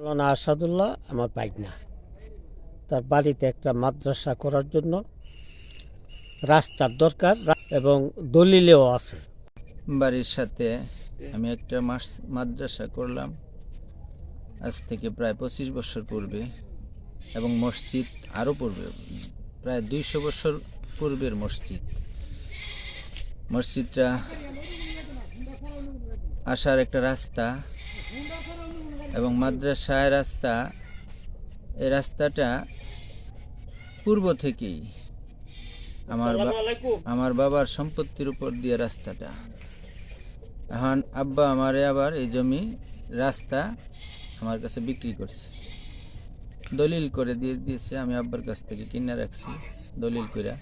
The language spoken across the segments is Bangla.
মৌলানা আসাদুল্লাহ আমার পাইকনা। তার বাড়িতে একটা মাদ্রাসা করার জন্য রাস্তার দরকার এবং দলিলেও আছে। বাড়ির সাথে আমি একটা মাস মাদ্রাসা করলাম। আজ থেকে প্রায় পঁচিশ বছর পূর্বে এবং মসজিদ আরও পূর্বে, প্রায় দুইশো বছর পূর্বের মসজিদ। মসজিদটা আসার একটা রাস্তা এবং মাদ্রাসায় রাস্তা এই রাস্তাটা পূর্ব থেকেই আমার আমার বাবার সম্পত্তির উপর দিয়ে রাস্তাটা। এখন আব্বা আমারে আবার এই জমি রাস্তা আমার কাছে বিক্রি করছে। দলিল করে দিয়ে দিয়েছে আমি আব্বার কাছ থেকে কিনে রাখছি দলিল করে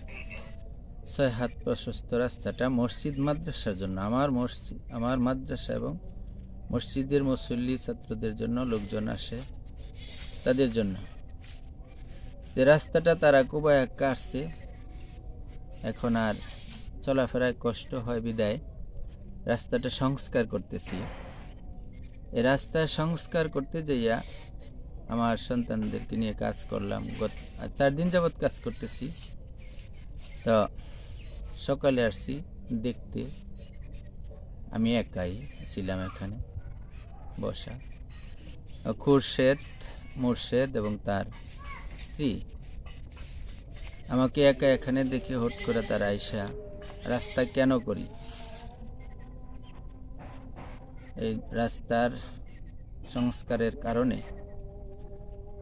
ছয় হাত প্রশস্ত রাস্তাটা মসজিদ মাদ্রাসার জন্য আমার মসজিদ আমার মাদ্রাসা এবং মসজিদের মুসল্লি ছাত্রদের জন্য লোকজন আসে তাদের জন্য। যে রাস্তাটা তারা কোবায় কাটছে এখন আর চলাফেরায় কষ্ট হয় বিদায়। রাস্তাটা সংস্কার করতেছি। এ রাস্তা সংস্কার করতে যাইয়া আমার সন্তানদেরকে নিয়ে কাজ করলাম। গত চার দিন যাবৎ কাজ করতেছি। তো সকালে আসছি দেখতে। আমি একাই ছিলাম এখানে। বসা। খুরশেদ, মুর্শেদ এবং তার স্ত্রী। আমাকে একা এখানে দেখে হুট করে তার আইসা রাস্তা কেন করি? এই রাস্তার সংস্কারের কারণে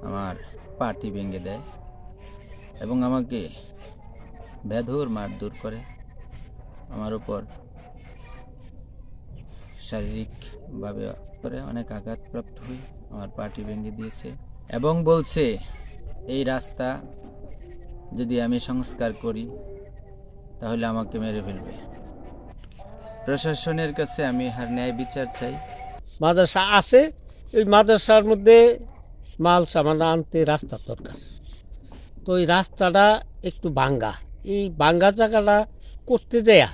আমার পাটি ভেঙে দেয় এবং আমাকে বেধুর মারধর করে। আমার উপর শারীরিকভাবে করে অনেক আঘাতপ্রাপ্ত হই, আমার পাটি ভেঙে দিয়েছে এবং বলছে, এই রাস্তা যদি আমি সংস্কার করি, তাহলে আমাকে মেরে ফেলবে। প্রশাসনের কাছে আমি হার ন্যায় বিচার চাই। মাদ্রাসা আছে, এই মাদ্রাসার মধ্যে মাল সামান আনতে রাস্তার দরকার। তো এই রাস্তাটা একটু ভাঙ্গা। এই ভাঙ্গা জায়গাটা করতে দেয়া,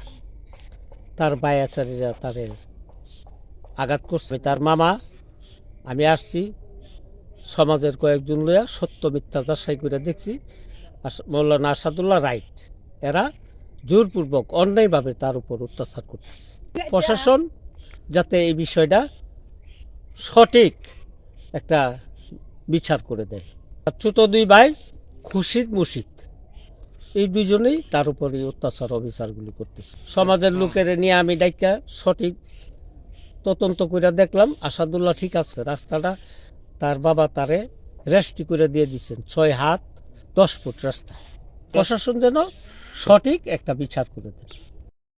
তার বায়াচারীরা তারে আঘাত করছে। তার মামা, আমি আসছি, সমাজের কয়েকজন লইয়া সত্য মিথ্যা যাচাই করে দেখছি। মৌলানা আসাদুল্লাহ রাইট, এরা জোরপূর্বক অন্যায়ভাবে তার উপর অত্যাচার করতেছে। প্রশাসন যাতে এই বিষয়টা সঠিক একটা বিচার করে দেয়। আর ছোট দুই ভাই, খুশিদ মুশিদ এই দুইজনেই তার উপরে অত্যাচার অবিচারগুলি করতেছে। সমাজের লোকের নিয়ে আমি ডাইকা সঠিক তদন্ত করে দেখলাম আসাদুল্লাহ ঠিক আছে, রাস্তাটা তার বাবা তারে রেস্টি করে দিয়ে দিচ্ছেন ছয় হাত, দশ ফুট রাস্তা। প্রশাসন যেন সঠিক একটা বিচার করে দেয়।